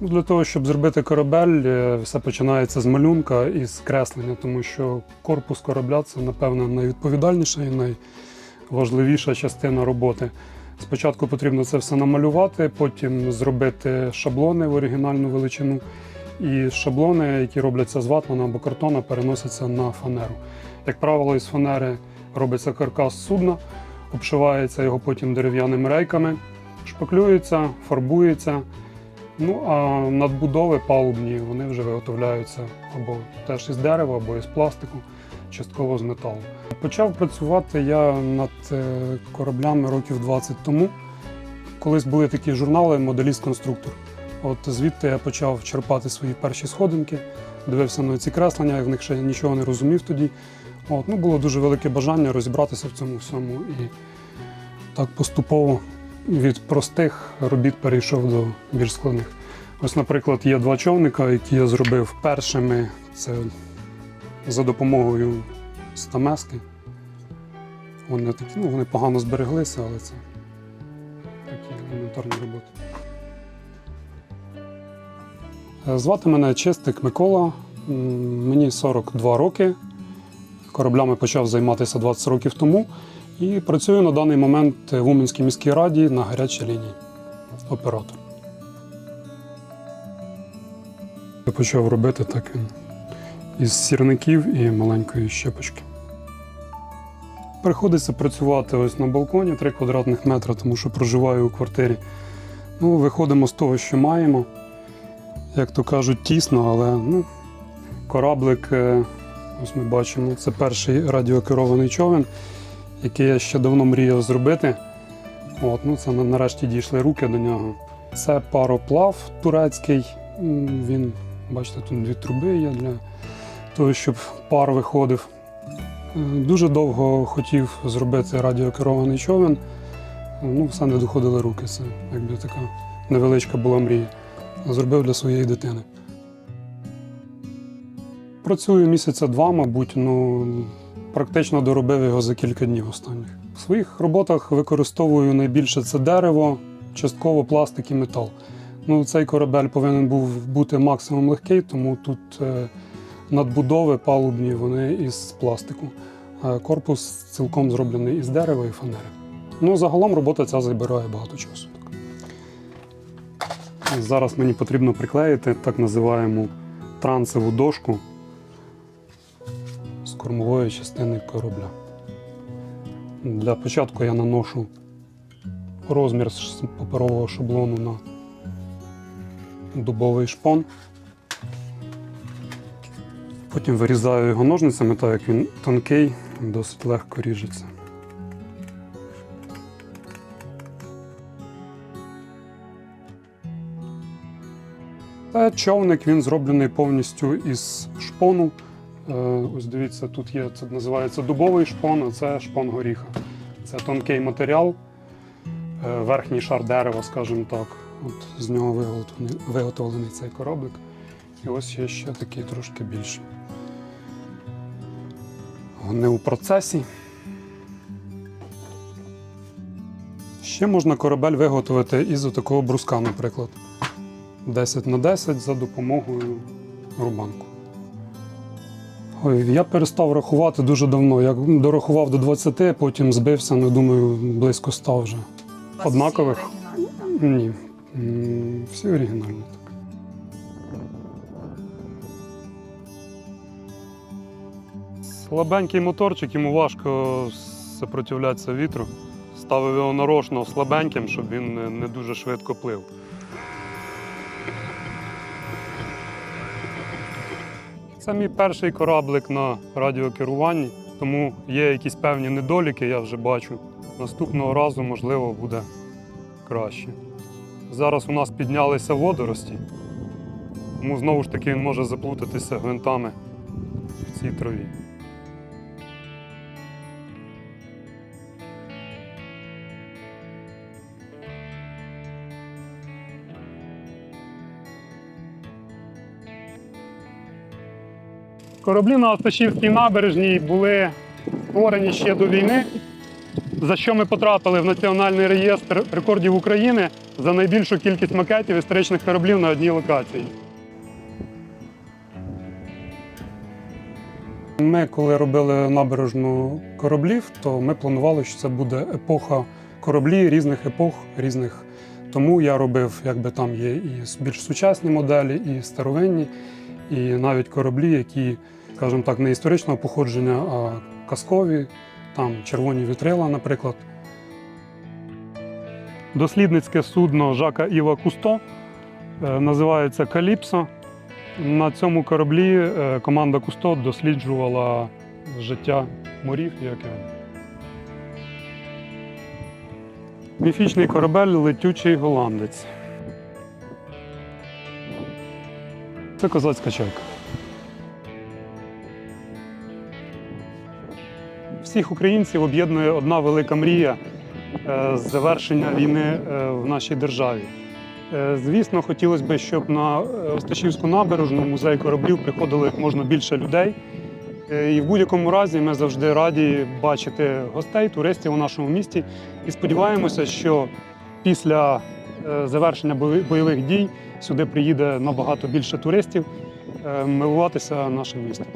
Ну, Для того, щоб зробити корабель, е, все починається з малюнка і з креслення, тому що корпус корабля це, напевно, найвідповідальніша і найважливіша частина роботи. Спочатку потрібно це все намалювати, потім зробити шаблони в оригінальну величину. І шаблони, які робляться з ватмана або картона, переносяться на фанеру. Як правило, із фанери робиться каркас судна, обшивається його потім дерев'яними рейками, шпаклюється, фарбується. Ну а надбудови палубні вони вже виготовляються або теж із дерева, або із пластику, частково з металу. Почав працювати я над е, кораблями років 20 тому. Колись були такі журнали Моделіст-конструктор. От звідти я почав черпати свої перші сходинки, дивився на ці креслення, я в них ще нічого не розумів тоді. От, ну, було дуже велике бажання розібратися в цьому всьому. І так поступово від простих робіт перейшов до більш складних. Ось, наприклад, є два човника, які я зробив першими. Це за допомогою стамески. Вони такі, ну, вони погано збереглися, але це такі елементарні роботи. Е, Звати мене Чистик Микола. Мені 42 роки. Кораблями почав займатися 20 років тому і працюю на даний момент в Уманській міській раді на гарячій лінії. Оператор. Я почав робити так із сірників і маленької щепочки. Приходиться працювати ось на балконі 3 квадратних метри, тому що проживаю у квартирі. Ну, виходимо з того, що маємо. Як то кажуть, тісно, але ну, кораблик, е, ось ми бачимо, це перший радіокерований човен, який я ще давно мріяв зробити. От, ну, це нарешті дійшли руки до нього. Це пароплав турецький. Він, бачите, тут дві труби є для того, щоб пар виходив. Е, Дуже довго хотів зробити радіокерований човен. Ну, все не доходили руки. Це якби така невеличка була мрія. Зробив для своєї дитини. Працюю місяця два, мабуть, ну практично доробив його за кілька днів останніх. В своїх роботах використовую найбільше це дерево, частково пластик і метал. Ну, цей корабель повинен був бути максимум легкий, тому тут е, надбудови палубні вони із пластику. Корпус цілком зроблений із дерева і фанери. Ну, загалом робота ця забирає багато часу. Зараз мені потрібно приклеїти так називаємо трансову дошку кормової частини корабля. Для початку я наношу розмір паперового шаблону на дубовий шпон. Потім вирізаю його ножницями, так як він тонкий, досить легко ріжеться. Це човник він зроблений повністю із шпону. Е, Ось дивіться, тут є це називається дубовий шпон, а це шпон горіха. Це тонкий матеріал, е, верхній шар дерева, скажімо так. От з нього виготовлений, виготовлений цей кораблик. І ось є ще такий трошки більший. Вони у процесі. Ще можна корабель виготовити із такого бруска, наприклад. 10 на 10 за допомогою рубанку. Ой, я перестав рахувати дуже давно. Я дорахував до 20, потім збився, ну думаю, близько 100 вже. Однакових? Ні. Всі оригінальні. Слабенький моторчик, йому важко сопротивлятися вітру. Ставив його нарочно слабеньким, щоб він не дуже швидко плив. Це мій перший кораблик на радіокеруванні, тому є якісь певні недоліки, я вже бачу. Наступного разу, можливо, буде краще. Зараз у нас піднялися водорості, тому знову ж таки він може заплутатися гвинтами в цій траві. Кораблі на Осташівській набережній були створені ще до війни. за що ми потрапили в Національний реєстр рекордів України за найбільшу кількість макетів історичних кораблів на одній локації. Ми, коли робили набережну кораблів, то ми планували, що це буде епоха кораблі різних епох, різних. Тому я робив, якби там є і більш сучасні моделі, і старовинні, і навіть кораблі, які, скажімо так, не історичного походження, а казкові, там червоні вітрила, наприклад. Дослідницьке судно Жака Іва Кусто е, називається Каліпсо. На цьому кораблі е, команда Кусто досліджувала життя морів і океанів. Міфічний корабель летючий голландець. Це козацька чайка. Всіх українців об'єднує одна велика мрія е, завершення війни е, в нашій державі. Е, Звісно, хотілося б, щоб на Осташівську набережну музей кораблів приходило як можна більше людей. І в будь-якому разі ми завжди раді бачити гостей, туристів у нашому місті. І сподіваємося, що після е, завершення бойових- дій сюди приїде набагато більше туристів е, милуватися нашим містом.